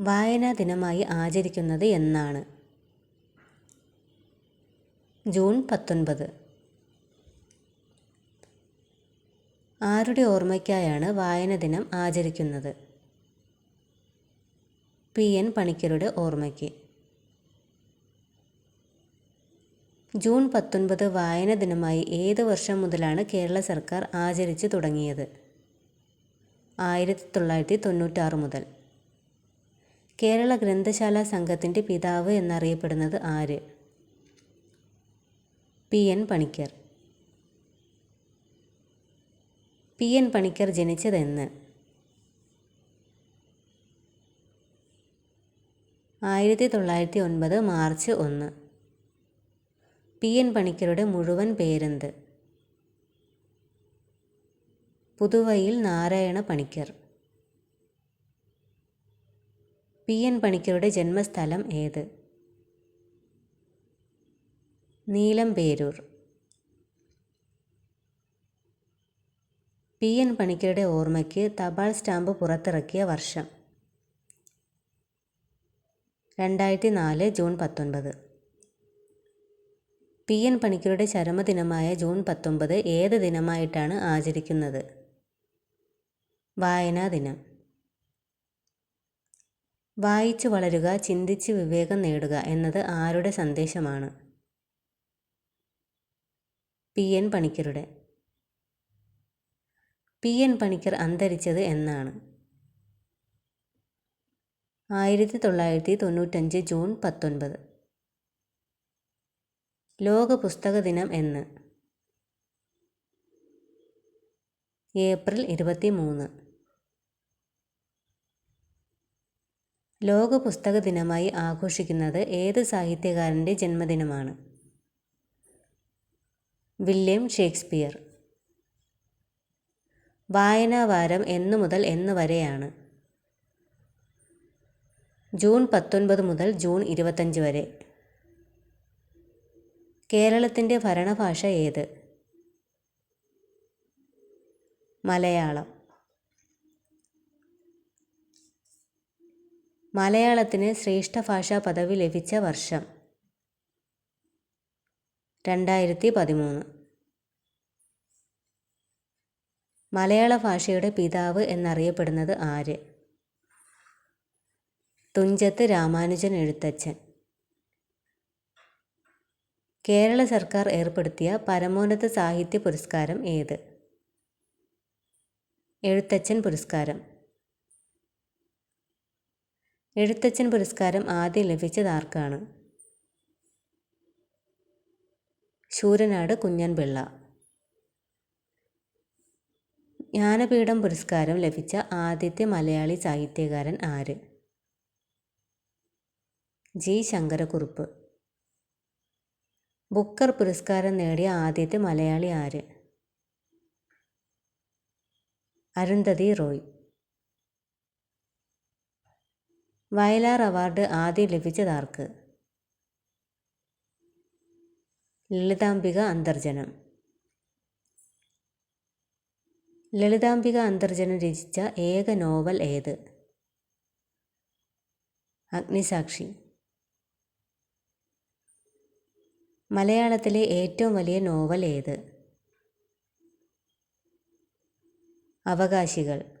വായനാ ദിനമായി ആചരിക്കുന്നത് എന്നാണ്. ജൂൺ പത്തൊൻപത്. ആരുടെ ഓർമ്മയ്ക്കായാണ് വായന ദിനം ആചരിക്കുന്നത്? പി. എൻ. പണിക്കരുടെ ഓർമ്മയ്ക്ക്. ജൂൺ പത്തൊൻപത് വായന ദിനമായി ഏത് വർഷം മുതലാണ് കേരള സർക്കാർ ആചരിച്ചു തുടങ്ങിയത്? ആയിരത്തി തൊള്ളായിരത്തി തൊണ്ണൂറ്റാറ് മുതൽ. കേരള ഗ്രന്ഥശാല സംഘത്തിന്റെ പിതാവ് എന്നറിയപ്പെടുന്നത് ആര്? P. N. Panicker. P. N. Panicker ജനിച്ചതെന്ന്. ആയിരത്തി തൊള്ളായിരത്തി ഒൻപത് മാർച്ച് ഒന്ന്. പി. എൻ. പണിക്കരുടെ മുഴുവൻ പേരെന്ത്? പുതുവയിൽ നാരായണ പണിക്കർ. പി എൻ പണിക്കരുടെ ജന്മസ്ഥലം ഏത്? നീലംപേരൂർ. പി എൻ പണിക്കരുടെ ഓർമ്മയ്ക്ക് തപാൽ സ്റ്റാമ്പ് പുറത്തിറക്കിയ വർഷം. രണ്ടായിരത്തി നാല് ജൂൺ പത്തൊൻപത്. പി എൻ പണിക്കരുടെ ചരമദിനമായ ജൂൺ പത്തൊമ്പത് ഏത് ദിനമായിട്ടാണ് ആചരിക്കുന്നത്? വായനാ ദിനം. വായിച്ചു വളരുക ചിന്തിച്ച് വിവേകം നേടുക എന്നത് ആരുടെ സന്ദേശമാണ്? പി. എൻ. പണിക്കരുടെ. പി. എൻ. പണിക്കർ അന്തരിച്ചത് എന്നാണ്. ആയിരത്തി തൊള്ളായിരത്തി തൊണ്ണൂറ്റഞ്ച് ജൂൺ പത്തൊൻപത്. ലോക പുസ്തക ദിനം എന്ന്. ഏപ്രിൽ ഇരുപത്തി മൂന്ന് ലോക പുസ്തക ദിനമായി ആഘോഷിക്കുന്നത് ഏത് സാഹിത്യകാരന്റെ ജന്മദിനമാണ്? William Shakespeare. വായനാവാരം എന്നു മുതൽ എന്ന് വരെയാണ്. ജൂൺ പത്തൊൻപത് മുതൽ ജൂൺ ഇരുപത്തഞ്ച് വരെ. കേരളത്തിന്റെ ഭരണഭാഷ ഏത്? മലയാളം. മലയാളത്തിന് ശ്രേഷ്ഠ ഭാഷാ പദവി ലഭിച്ച വർഷം. രണ്ടായിരത്തി പതിമൂന്ന് മലയാള ഭാഷയുടെ പിതാവ് എന്നറിയപ്പെടുന്നത് ആര്? തുഞ്ചത്ത് രാമാനുജൻ എഴുത്തച്ഛൻ. കേരള സർക്കാർ ഏർപ്പെടുത്തിയ പരമോന്നത സാഹിത്യ പുരസ്കാരം ഏത്? എഴുത്തച്ഛൻ പുരസ്കാരം. എഴുത്തച്ഛൻ പുരസ്കാരം ആദ്യം ലഭിച്ചത് ആർക്കാണ്? ശൂരനാട് കുഞ്ഞൻപിള്ള. ജ്ഞാനപീഠം പുരസ്കാരം ലഭിച്ച ആദ്യത്തെ മലയാളി സാഹിത്യകാരൻ ആര്? ജി. ശങ്കരക്കുറുപ്പ്. ബുക്കർ പുരസ്കാരം നേടിയ ആദ്യത്തെ മലയാളി ആര്? അരുന്ധതി റോയ്. വയലാർ അവാർഡ് ആദ്യം ലഭിച്ചതാർക്ക്? ലളിതാംബിക അന്തർജനം. ലളിതാംബിക അന്തർജനം രചിച്ച ഏക നോവൽ ഏത്? അഗ്നിസാക്ഷി. മലയാളത്തിലെ ഏറ്റവും വലിയ നോവൽ ഏത്? അവകാശികൾ.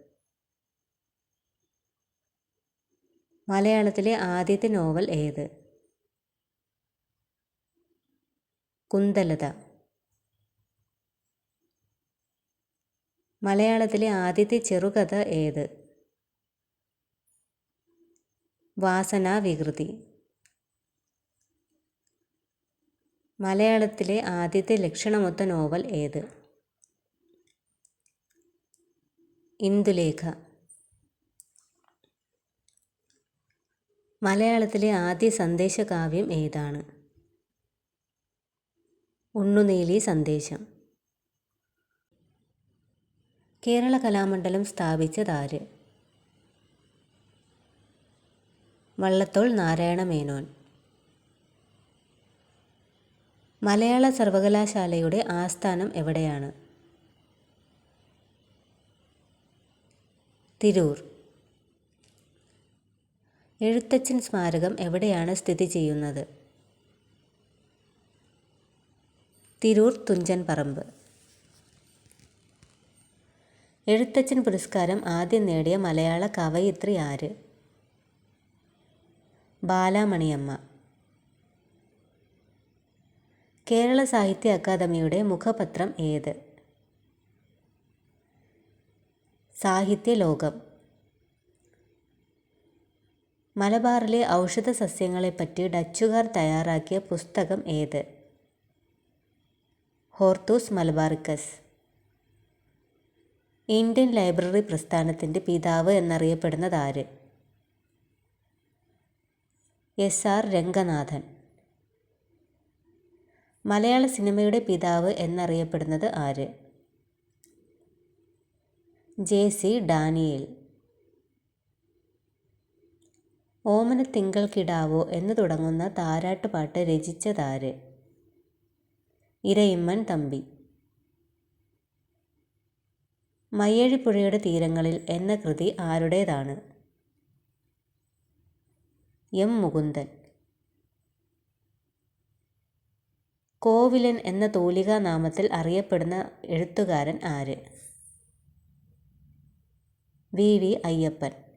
മലയാളത്തിലെ ആദ്യത്തെ നോവൽ ഏത്? കുന്തലത. മലയാളത്തിലെ ആദ്യത്തെ ചെറുകഥ ഏത്? വാസനാ വികൃതി മലയാളത്തിലെ ആദ്യത്തെ ലക്ഷണമൊത്ത നോവൽ ഏത്? ഇന്ദുലേഖ. മലയാളത്തിലെ ആദ്യ സന്ദേശകാവ്യം ഏതാണ്? ഉണ്ണുനീലി സന്ദേശം. കേരള കലാമണ്ഡലം സ്ഥാപിച്ചതാര് വള്ളത്തോൾ നാരായണ മേനോൻ. മലയാള സർവകലാശാലയുടെ ആസ്ഥാനം എവിടെയാണ്? തിരൂർ. എഴുത്തച്ഛൻ സ്മാരകം എവിടെയാണ് സ്ഥിതി ചെയ്യുന്നത്? തിരൂർ തുഞ്ചൻ പറമ്പ്. എഴുത്തച്ഛൻ പുരസ്കാരം ആദ്യം നേടിയ മലയാള കവയിത്രി ആര്? ബാലാമണിയമ്മ. കേരള സാഹിത്യ അക്കാദമിയുടെ മുഖപത്രം ഏത്? സാഹിത്യ ലോകം മലബാറിലെ ഔഷധ സസ്യങ്ങളെപ്പറ്റി ഡച്ചുകാർ തയ്യാറാക്കിയ പുസ്തകം ഏത്? Hortus Malabaricus. ഇന്ത്യൻ ലൈബ്രറി പ്രസ്ഥാനത്തിന്റെ പിതാവ് എന്നറിയപ്പെടുന്നത് ആര്? S R Ranganathan. മലയാള സിനിമയുടെ പിതാവ് എന്നറിയപ്പെടുന്നത് ആര്? J C Daniel. ഓമന തിങ്കൾ കിടാവോ എന്ന് തുടങ്ങുന്ന താരാട്ടുപാട്ട് രചിച്ചതാര്? ഇരയിമ്മൻ തമ്പി. മയ്യഴിപ്പുഴയുടെ തീരങ്ങളിൽ എന്ന കൃതി ആരുടേതാണ്? എം. മുകുന്ദൻ. കോവിലൻ എന്ന തൂലികാ നാമത്തിൽ അറിയപ്പെടുന്ന എഴുത്തുകാരൻ ആര്? വി. വി. അയ്യപ്പൻ.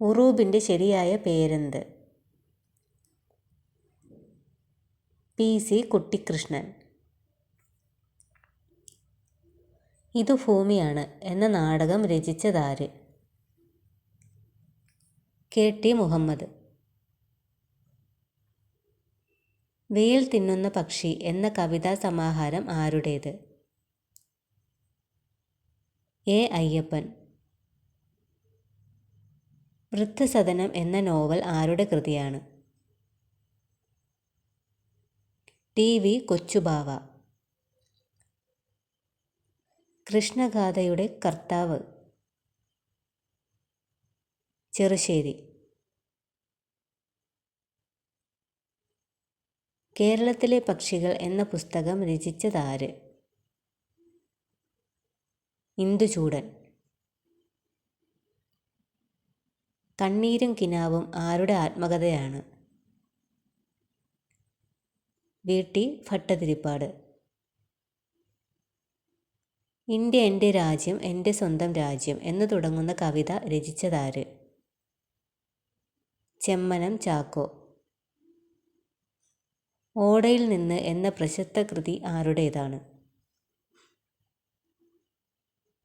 ഉറൂബിന്റെ ശരിയായ പേരെന്ത്? പി സി കുട്ടിക്കൃഷ്ണൻ ഇത് ഭൂമിയാണ് എന്ന നാടകം രചിച്ചതാര്? K T Muhammad. വെയിൽ തിന്നുന്ന പക്ഷി എന്ന കവിതാ സമാഹാരം ആരുടേത്? എ അയ്യപ്പൻ. വൃദ്ധസദനം എന്ന നോവൽ ആരുടെ കൃതിയാണ്? T V Kochubava. കൃഷ്ണഗാഥയുടെ കർത്താവ്. ചെറുശ്ശേരി. കേരളത്തിലെ പക്ഷികൾ എന്ന പുസ്തകം രചിച്ചതാര്? ഇന്ദുചൂടൻ. കണ്ണീരും കിനാവും ആരുടെ ആത്മകഥയാണ്? വീട്ടി ഭട്ടതിരിപ്പാട്. ഇന്ത്യ എന്റെ രാജ്യം എന്റെ സ്വന്തം രാജ്യം എന്ന് തുടങ്ങുന്ന കവിത രചിച്ചതാര്? ചെമ്മനം ചാക്കോ. ഓടയിൽ നിന്ന് എന്ന പ്രശസ്ത കൃതി ആരുടേതാണ്?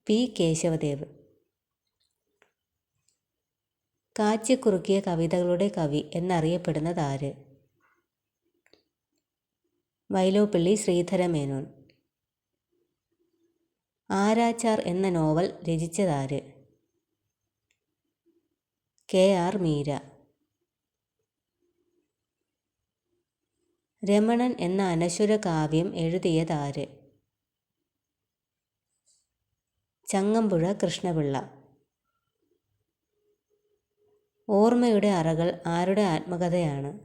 പി. കേശവദേവ്. കാച്ചിക്കുറുക്കിയ കവിതകളുടെ കവി എന്നറിയപ്പെടുന്നത് ആര് വൈലോപ്പിള്ളി ശ്രീധരമേനോൻ. ആരാച്ചാർ എന്ന novel രചിച്ചതാര്? K R Meera. Ramanan എന്ന അനശ്വര കാവ്യം എഴുതിയതാര്? ചങ്ങമ്പുഴ കൃഷ്ണപിള്ള. ഓർമ്മയുടെ അറകൾ ആരുടെ ആത്മകഥയാണ്?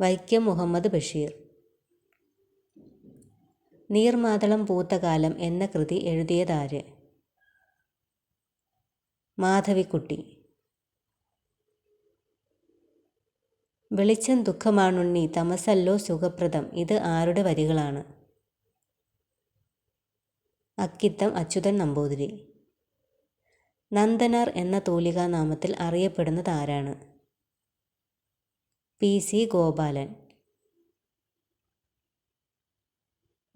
വൈക്കം മുഹമ്മദ് ബഷീർ. നീർമാതളം പൂത്തകാലം എന്ന കൃതി എഴുതിയതാര്? മാധവിക്കുട്ടി. വെളിച്ചം ദുഃഖമാണുണ്ണി തമസല്ലോ സുഖപ്രദം ഇത് ആരുടെ വരികളാണ്? അക്കിത്തം അച്യുതൻ നമ്പൂതിരി. നന്ദനാർ എന്ന തൂലികാ നാമത്തിൽ അറിയപ്പെടുന്നത് ആരാണ്? പി. സി. ഗോപാലൻ.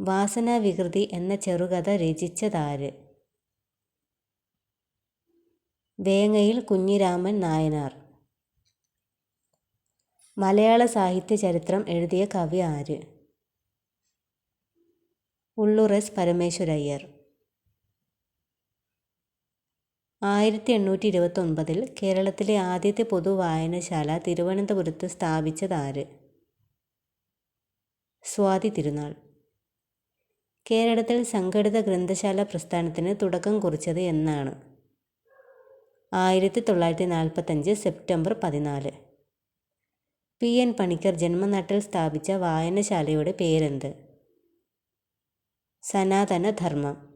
വാസനാവികൃതി എന്ന ചെറുകഥ രചിച്ചതാര്? വേങ്ങയിൽ കുഞ്ഞിരാമൻ നായനാർ. മലയാള സാഹിത്യ ചരിത്രം എഴുതിയ കവി ആര്? ഉള്ളുറസ് പരമേശ്വരയ്യർ. ആയിരത്തി എണ്ണൂറ്റി ഇരുപത്തൊൻപതിൽ കേരളത്തിലെ ആദ്യത്തെ പൊതു വായനശാല തിരുവനന്തപുരത്ത് സ്ഥാപിച്ചതാര്? സ്വാതി തിരുനാൾ. കേരളത്തിൽ സംഘടിത ഗ്രന്ഥശാല പ്രസ്ഥാനത്തിന് തുടക്കം കുറിച്ചത് എന്നാണ്. ആയിരത്തി തൊള്ളായിരത്തി നാൽപ്പത്തഞ്ച് സെപ്റ്റംബർ പതിനാല്. പി. എൻ. പണിക്കർ ജന്മനാട്ടിൽ സ്ഥാപിച്ച വായനശാലയുടെ പേരെന്ത്? സനാതന ധർമ്മം